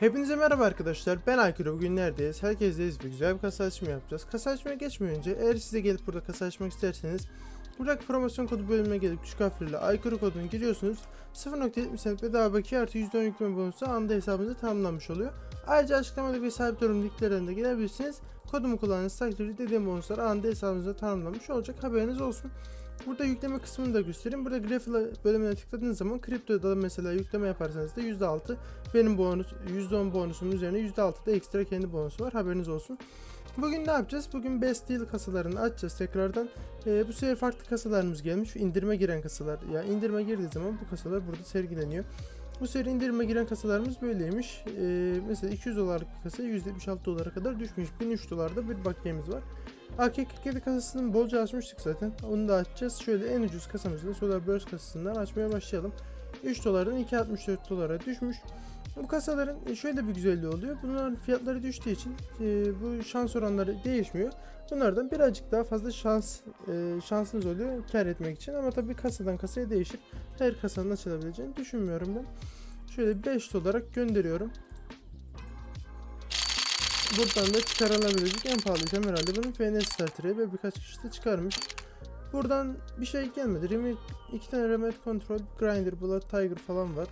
Hepinize merhaba arkadaşlar. Ben Aykırı. Bugün neredeyiz? Herkesteyiz ve güzel bir kasa açımı yapacağız. Kasa açmaya geçmeden önce eğer siz de gelip burada kasa açmak isterseniz buradaki promosyon kodu bölümüne gelip küçük harflerle Aykırı kodunu giriyorsunuz. 0.70 cent bedava bakiye artı %10 yükleme bonusu anda hesabınıza tamamlanmış oluyor. Ayrıca açıklamadaki ve sabit yorum linklerine de gelebilirsiniz. Kodumu kullandığınız takdirde dediğim bonuslar anında hesabınıza tamamlanmış olacak. Haberiniz olsun. Burada yükleme kısmını da göstereyim. Burada Graphic bölümüne tıkladığınız zaman kriptoda mesela yükleme yaparsanız da %6 benim bonus %10 bonusumun üzerine %6 da ekstra kendi bonusu var. Haberiniz olsun. Bugün ne yapacağız? Bugün Best Deal kasalarını açacağız tekrardan. Ee, bu sefer farklı kasalarımız gelmiş. İndirime giren kasalar. Ya indirime girdiği zaman bu kasalar burada sergileniyor. Bu seri indirime giren kasalarımız böyleymiş. Ee, mesela 200 dolarlık bir kasa 176 dolara kadar düşmüş. 1003 dolarda bir bakiyemiz var. AK-47 kasasını bolca açmıştık zaten. Onu da açacağız. Şöyle en ucuz kasamızda Solar Burst kasasından açmaya başlayalım. 3 dolardan 2.64 dolara düşmüş. Bu kasaların şöyle bir güzelliği oluyor. Bunların fiyatları düştüğü için e, bu şans oranları değişmiyor. Bunlardan birazcık daha fazla şans e, şansınız oluyor kar etmek için ama tabii kasadan kasaya değişir. Her kasanın açılabileceğini düşünmüyorum ben. Şöyle 5 olarak gönderiyorum. Buradan da çıkarılabilecek en pahalı item herhalde bunun FN Starter'ı ve birkaç kişi de çıkarmış. Buradan bir şey gelmedi. Remit, iki tane Remote Control, Grinder, Blood Tiger falan var.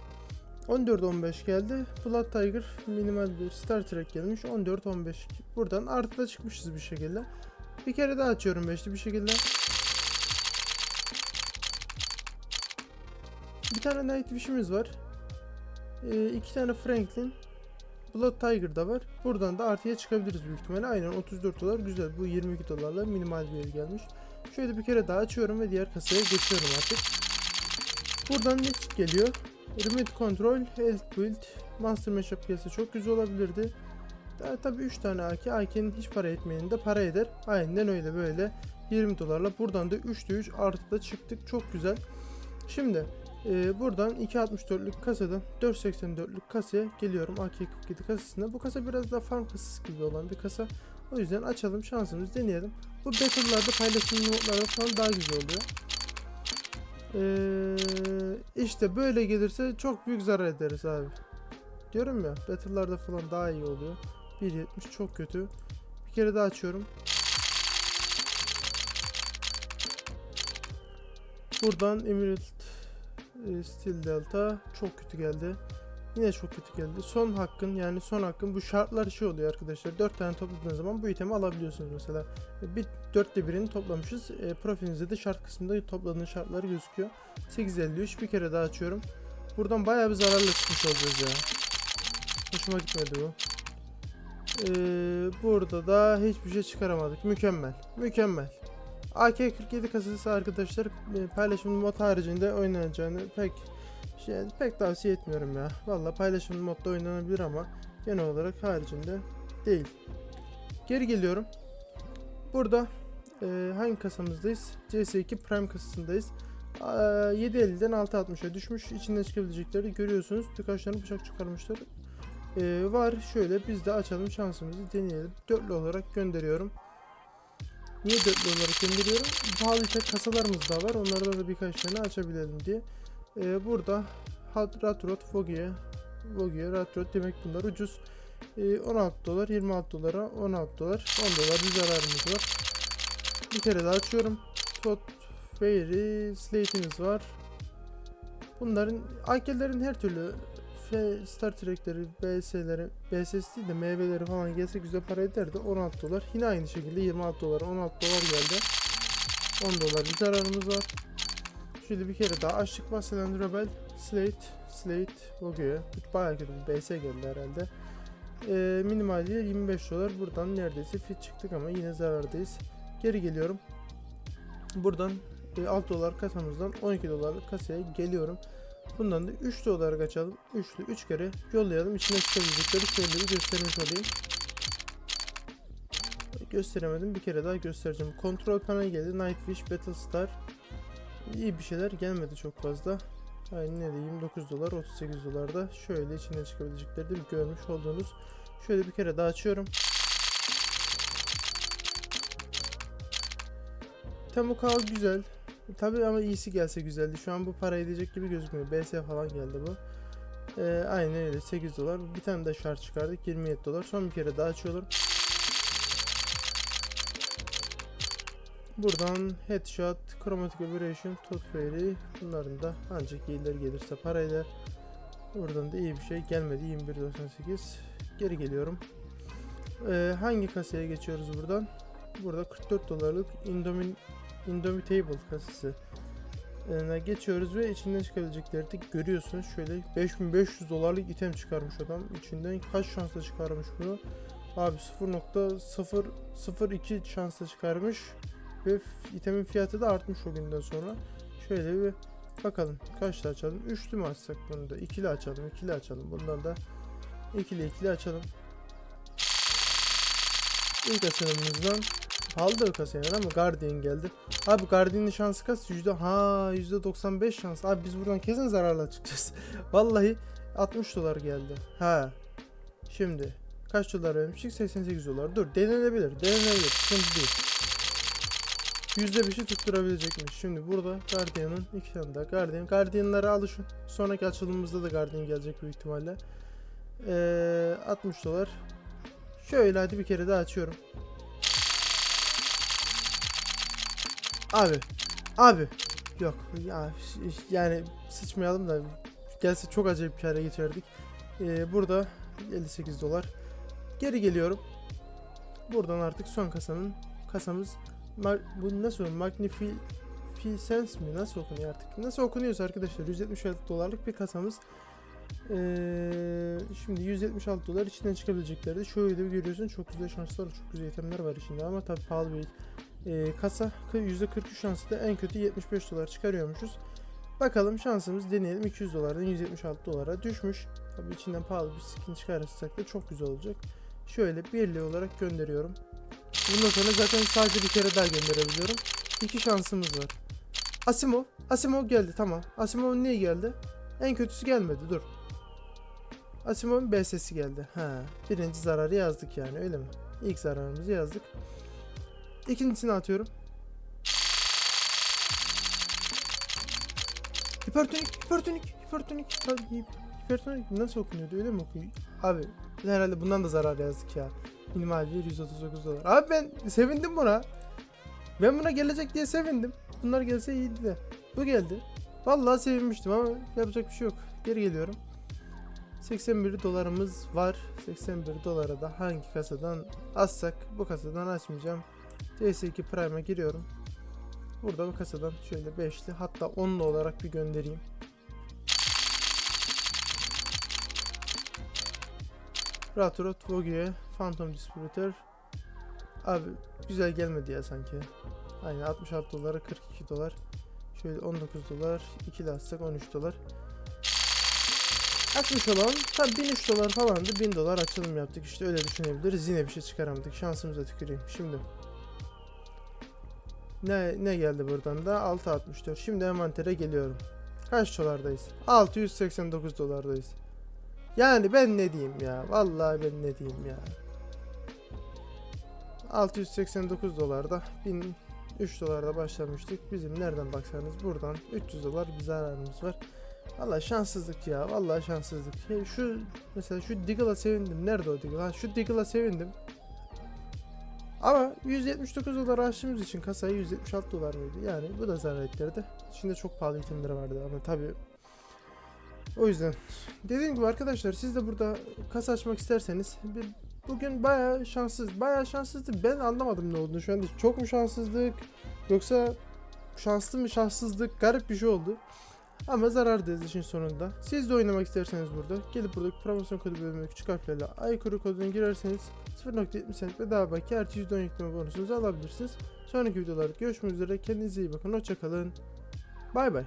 14-15 geldi. Blood Tiger minimal bir Star Trek gelmiş. 14-15. Buradan artı da çıkmışız bir şekilde. Bir kere daha açıyorum 5'li bir şekilde. Bir tane Night Wish'imiz var. Ee, iki tane Franklin. Blood Tiger da var. Buradan da artıya çıkabiliriz büyük ihtimalle. Aynen 34 dolar güzel. Bu 22 dolarla minimal bir gelmiş. Şöyle bir kere daha açıyorum ve diğer kasaya geçiyorum artık. Buradan ne geliyor? Remote Control, Health Build, Master Mashup gelse çok güzel olabilirdi. Daha tabii 3 tane AK. AK'nin hiç para etmeyenin de para eder. Aynen öyle böyle 20 dolarla. Buradan da 3'te 3 artıda çıktık. Çok güzel. Şimdi ee, buradan 2.64'lük kasadan 4.84'lük kasaya geliyorum AK-47 kasasına. Bu kasa biraz daha farm kasası gibi olan bir kasa. O yüzden açalım şansımızı deneyelim. Bu battle'larda paylaşım notlarda falan daha güzel oluyor. Ee, işte böyle gelirse çok büyük zarar ederiz abi. Diyorum ya battle'larda falan daha iyi oluyor. 1.70 çok kötü. Bir kere daha açıyorum. Buradan Emerald e, Steel Delta çok kötü geldi. Yine çok kötü geldi. Son hakkın yani son hakkın bu şartlar şey oluyor arkadaşlar. 4 tane topladığınız zaman bu itemi alabiliyorsunuz mesela. E, Bir dörtte birini toplamışız. E, profilinizde de şart kısmında topladığınız şartlar gözüküyor. 853 bir kere daha açıyorum. Buradan bayağı bir zararla çıkmış olacağız ya. Hoşuma gitmedi bu. E, burada da hiçbir şey çıkaramadık. Mükemmel. Mükemmel. AK-47 kasası arkadaşlar e, paylaşımlı mod haricinde oynanacağını pek şey, pek tavsiye etmiyorum ya. Valla paylaşımlı modda oynanabilir ama genel olarak haricinde değil. Geri geliyorum. Burada e, hangi kasamızdayız? CS2 Prime kasasındayız. E, 7.50'den 6.60'a düşmüş. İçinden çıkabilecekleri görüyorsunuz. Tane bıçak çıkarmışlar. E, var. Şöyle biz de açalım şansımızı deneyelim. Dörtlü olarak gönderiyorum. Niye dörtlü olarak gönderiyorum? Pahalı tek kasalarımız da var. Onlardan da birkaç tane açabilelim diye. Ee, burada Ratrot, Vogie, Vogie, Ratrot demek bunlar ucuz. Ee, 16 dolar, 26 dolara, 16 dolar, 10 dolar bir zararımız var. Bir kere daha açıyorum. Tot, Fairy, Slate'imiz var. Bunların AK'lerin her türlü F Star Trek'leri, BS'leri, BSS değil de meyveleri falan gelse güzel para ederdi. 16 dolar. Yine aynı şekilde 26 dolar, 16 dolar geldi. 10 dolar bir zararımız var. Şöyle bir kere daha açtık bahseden Rebel, Slate, Slate, Vogue. Bayağı kötü bir BS geldi herhalde. Ee, minimaliye 25 dolar. Buradan neredeyse fit çıktık ama yine zarardayız. Geri geliyorum. Buradan e, 6 dolar kasamızdan 12 dolarlık kasaya geliyorum. Bundan da 3 dolar kaçalım. Üçlü 3 kere yollayalım. İçine çıkabilecekleri şeyleri göstermiş olayım. Gösteremedim. Bir kere daha göstereceğim. Kontrol panel geldi. Nightwish, Battlestar. İyi bir şeyler gelmedi çok fazla. Aynen öyle 29 dolar 38 dolarda şöyle içine çıkabilecekleri de görmüş olduğunuz. Şöyle bir kere daha açıyorum. Temukal güzel. Tabi ama iyisi gelse güzeldi. Şu an bu para edecek gibi gözükmüyor. BS falan geldi bu. Ee, aynen öyle 8 dolar. Bir tane de şart çıkardık 27 dolar. Son bir kere daha açıyorum. Buradan headshot, chromatic aberration, tooth fairy bunların da ancak iyileri gelirse parayla. Buradan da iyi bir şey gelmedi 21.98. Geri geliyorum. Ee, hangi kasaya geçiyoruz buradan? Burada 44 dolarlık Indomin Indomitable kasası. Ee, geçiyoruz ve içinden çıkabilecekleri de görüyorsunuz. Şöyle 5500 dolarlık item çıkarmış adam. İçinden kaç şansla çıkarmış bunu? Abi 0.002 şansla çıkarmış. Ve itemin fiyatı da artmış o günden sonra. Şöyle bir bakalım. Kaçlı açalım? Üçlü mü açsak bunu da? İkili açalım. ikili açalım. Bundan da ikili ikili açalım. İlk açılımımızdan kasa yani ama Guardian geldi. Abi Guardian'ın şansı kaç? Yüzde ha yüzde 95 şans. Abi biz buradan kesin zararla çıkacağız. Vallahi 60 dolar geldi. Ha. Şimdi kaç dolar vermiştik? 88 dolar. Dur denenebilir. Denenebilir. Sıkıntı değil. %5'i tutturabilecekmiş. Şimdi burada Guardian'ın iki tane daha Guardian. Guardian'lara alışın. Sonraki açılımımızda da Guardian gelecek büyük ihtimalle. Ee, 60 dolar. Şöyle hadi bir kere daha açıyorum. Abi. Abi. Yok ya yani sıçmayalım da gelse çok acayip bir kâra geçerdik. Ee, burada 58 dolar. Geri geliyorum. Buradan artık son kasanın kasamız bu nasıl Magnificence mi? Nasıl okunuyor artık? Nasıl okunuyorsa arkadaşlar 176 dolarlık bir kasamız. Ee, şimdi 176 dolar içinden çıkabilecekleri de şöyle bir görüyorsun çok güzel şanslar çok güzel itemler var içinde ama tabi pahalı bir ee, kasa %43 şansı da en kötü 75 dolar çıkarıyormuşuz. Bakalım şansımız deneyelim 200 dolardan 176 dolara düşmüş. Tabi içinden pahalı bir skin çıkarırsak da çok güzel olacak. Şöyle birli olarak gönderiyorum. Bundan sonra zaten sadece bir kere daha gönderebiliyorum. İki şansımız var. Asimov. Asimov geldi tamam. Asimov'un niye geldi? En kötüsü gelmedi dur. Asimov'un BS'si geldi. Ha, birinci zararı yazdık yani öyle mi? İlk zararımızı yazdık. İkincisini atıyorum. Hipertonik, hipertonik, hipertonik, hiper- hipertonik nasıl okunuyordu öyle mi okunuyor? Abi herhalde bundan da zarar yazdık ya. Minimal bir 139 dolar. Abi ben sevindim buna. Ben buna gelecek diye sevindim. Bunlar gelse iyiydi de. Bu geldi. Vallahi sevinmiştim ama yapacak bir şey yok. Geri geliyorum. 81 dolarımız var. 81 dolara da hangi kasadan açsak bu kasadan açmayacağım. CS2 Prime'a giriyorum. Burada bu kasadan şöyle 5'li hatta 10'lu olarak bir göndereyim. Ratrot Vogue Phantom Distributor Abi güzel gelmedi ya sanki. Aynen 66 dolara 42 dolar. Şöyle 19 dolar. 2 atsak 13 dolar. Açmış olan tabi 1003 dolar falandı. 1000 dolar açılım yaptık işte öyle düşünebiliriz. Yine bir şey çıkaramadık. Şansımıza tüküreyim. Şimdi ne ne geldi buradan da 664. Şimdi envantere geliyorum. Kaç dolardayız? 689 dolardayız. Yani ben ne diyeyim ya? Vallahi ben ne diyeyim ya? 689 dolarda 1003 dolarda başlamıştık. Bizim nereden baksanız buradan 300 dolar bir zararımız var. Vallahi şanssızlık ya. Vallahi şanssızlık. Şu mesela şu Diggle'a sevindim. Nerede o Diggle? Ha şu Diggle'a sevindim. Ama 179 dolar açtığımız için kasayı 176 dolar mıydı? Yani bu da zarar ettirdi. İçinde çok pahalı itemleri vardı ama tabii. O yüzden dediğim gibi arkadaşlar siz de burada kasa açmak isterseniz bir bugün bayağı şanssız bayağı şanssızdı. Ben anlamadım ne olduğunu. Şu anda çok mu şanssızlık yoksa şanslı mı şanssızlık garip bir şey oldu ama zarardayız işin sonunda. Siz de oynamak isterseniz burada gelip buradaki promosyon kodu bölümüne küçük harflerle aykırı kodunu girerseniz 0.70 cent bedava baki artı %10 yükleme bonusunuzu alabilirsiniz. Sonraki videolarda görüşmek üzere kendinize iyi bakın hoşçakalın bay bay